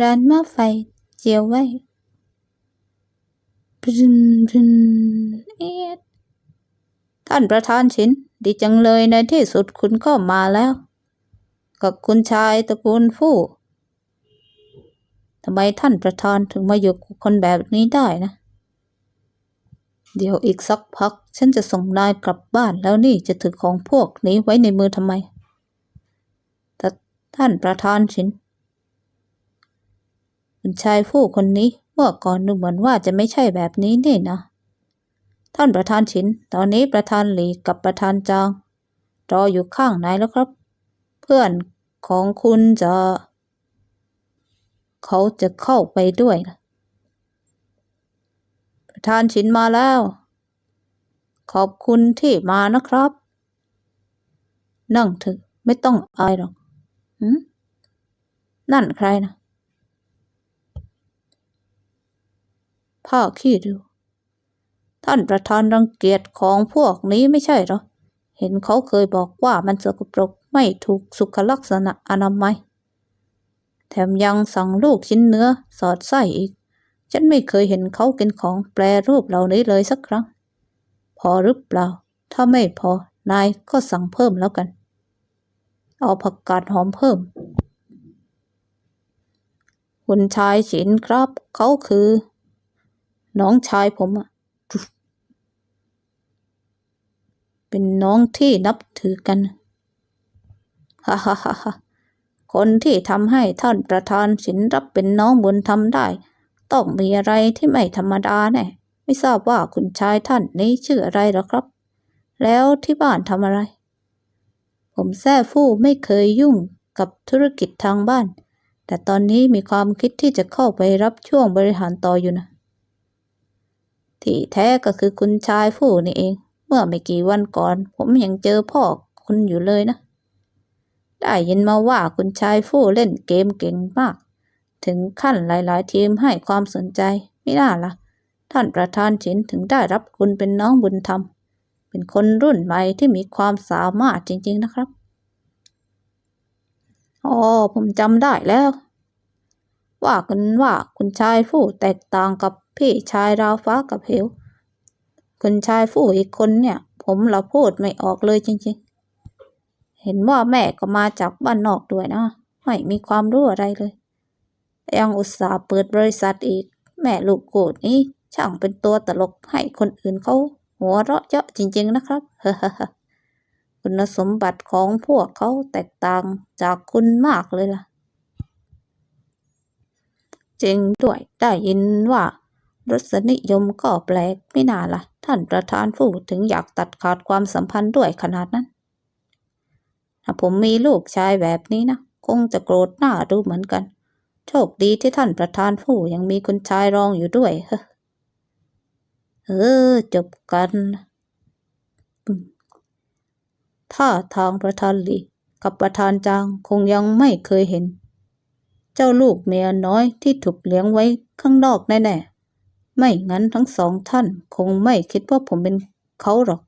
ร้านหม้อไฟเจียวไว้บรึนบรึนเอียดท่านประธานชินดีจังเลยในที่สุดคุณก็มาแล้ว กับคุณชายตระกูลฟู่ทำไมท่านประธานถึงมาอยู่กับคนแบบนี้ได้นะ เดี๋ยวอีกสักพัก ฉันจะส่งนายกลับบ้านแล้วนี่จะถือของพวกนี้ไว้ในมือทำไมแต่ท่านประธานชิน คุณชายผู้คนนี้เมื่อก่อนดูเหมือนว่าจะไม่ใช่แบบนี้นี่นะ ท่านประธานชิน ตอนนี้ประธานหลีกับประธานจางรออยู่ข้างในแล้วครับ เพื่อนของคุณจะ เขาจะเข้าไปด้วยนะประธานชินมาแล้ว ขอบคุณที่มานะครับ นั่งเถอะไม่ต้องอายหรอกนั่นใครนะ ผ้าขี้ริ้วท่านประธานรังเกียจของพวกนี้ไม่ใช่หรอ เห็นเขาเคยบอกว่ามันสกปรกไม่ถูกสุขลักษณะอนามัย แถมยังสั่งลูกชิ้นเนื้อสอดไส้อีก ฉันไม่เคยเห็นเขากินของแปรรูปเหล่านี้เลยสักครั้ง พอหรือเปล่า ถ้าไม่พอ นายก็สั่งเพิ่มแล้วกัน เอาผักกาดหอมเพิ่ม คุณชายฉินครับ เขาคือ น้องชายผมอะเป็นน้องที่นับถือกันฮ่าฮ่าฮ่าคนที่ทำให้ท่านประธานฉินรับเป็นน้องบุญธรรมได้ ต้องมีอะไรที่ไม่ธรรมดาแน่ไม่ทราบว่าคุณชายท่านนี้ชื่ออะไรหรอครับ แล้วที่บ้านทำอะไร ผมแท้ฟู่ไม่เคยยุ่งกับธุรกิจทางบ้าน แต่ตอนนี้มีความคิดที่จะเข้าไปรับช่วงบริหารต่ออยู่นะ ที่แท้ก็คือคุณชายฟู่นี่เอง เมื่อไม่กี่วันก่อน ผมยังเจอพ่อคุณอยู่เลยนะ ได้ยินมาว่าคุณชายฟู่เล่นเกมเก่งมาก ถึงขั้นหลายๆ ทีมให้ความสนใจไม่น่าละ่ะ ท่านประธานฉินถึงได้รับคุณเป็นน้องบุญธรรม เป็นคนรุ่นใหม่ที่มีความสามารถจริง ๆ นะครับอ๋อผมจำได้แล้ว ว่ากันว่าคุณชายฟู่แตกต่างกับ พี่ชายราวฟ้ากับเหวคุณชายฟู่อีกคนเนี่ย ผมละพูดไม่ออกเลยจริง ๆ เห็นว่าแม่ก็มาจากบ้านนอกด้วยนะ ไม่มีความรู้อะไรเลย ยังอุตส่าห์เปิดบริษัทอีก แม่ลูกโกรดนี้ช่างเป็นตัวตลกให้คนอื่นเขาหัวเราะเยาะจริง ๆ นะครับ คุณสมบัติของพวกเขาแตกต่างจากคุณมากเลยล่ะ จริงด้วยได้ยินว่า รสนิยมก็แปลกไม่น่าล่ะ ท่านประธานฟู่ถึงอยากตัดขาดความสัมพันธ์ด้วยขนาดนั้น ถ้าผมมีลูกชายแบบนี้นะ คงจะโกรธหน้าดูเหมือนกัน โชคดีที่ท่านประธานผู้ยังมีคุณชายรองอยู่ด้วยเฮ้อเออ จบกันปึ้งท่าทางประธานหลีกับประธานจางคงยังไม่เคยเห็น เจ้าลูกเมียน้อยที่ถูกเลี้ยงไว้ข้างนอกแน่ๆ ไม่งั้นทั้งสองท่านคงไม่คิดว่าผมเป็นเขาหรอก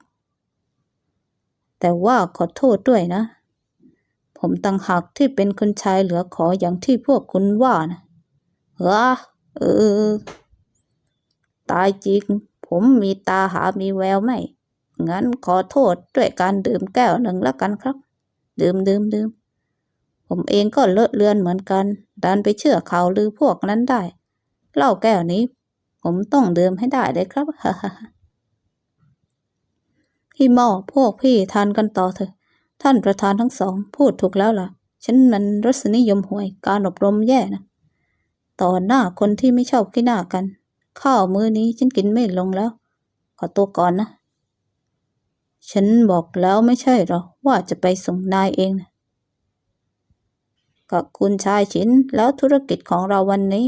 แต่ว่าขอโทษด้วยนะ ผมต่างหากที่เป็นคนชายเหลือขออย่างที่พวกคุณว่านะว้าเออ ตายจริง ผมมีตาหามีแววไหม งั้นขอโทษด้วยการดื่มแก้วหนึ่งล้วกันครับ ดื่มดื่มดื่มผมเองก็เลอะเลือนเหมือนกัน ดันไปเชื่อข่าวลือพวกนั้นได้เหล้าแก้วนี้ ผมต้องเดื่มให้ได้เลยครับฮ่าฮ่าฮ่าพี่หมอพวกพี่ทานกันต่อเถอะ ท่านประธานทั้งสอง พูดถูกแล้วล่ะ ฉันมันรสนิยมห่วยการอบรมแย่นะต่อหน้าคนที่ไม่ชอบขี้หน้ากัน ข้าวมื้อนี้ฉันกินไม่ลงแล้ว ขอตัวก่อนนะ ฉันบอกแล้วไม่ใช่หรอ ว่าจะไปส่งนายเองนะกับคุณชายชินแล้วธุรกิจของเราวันนี้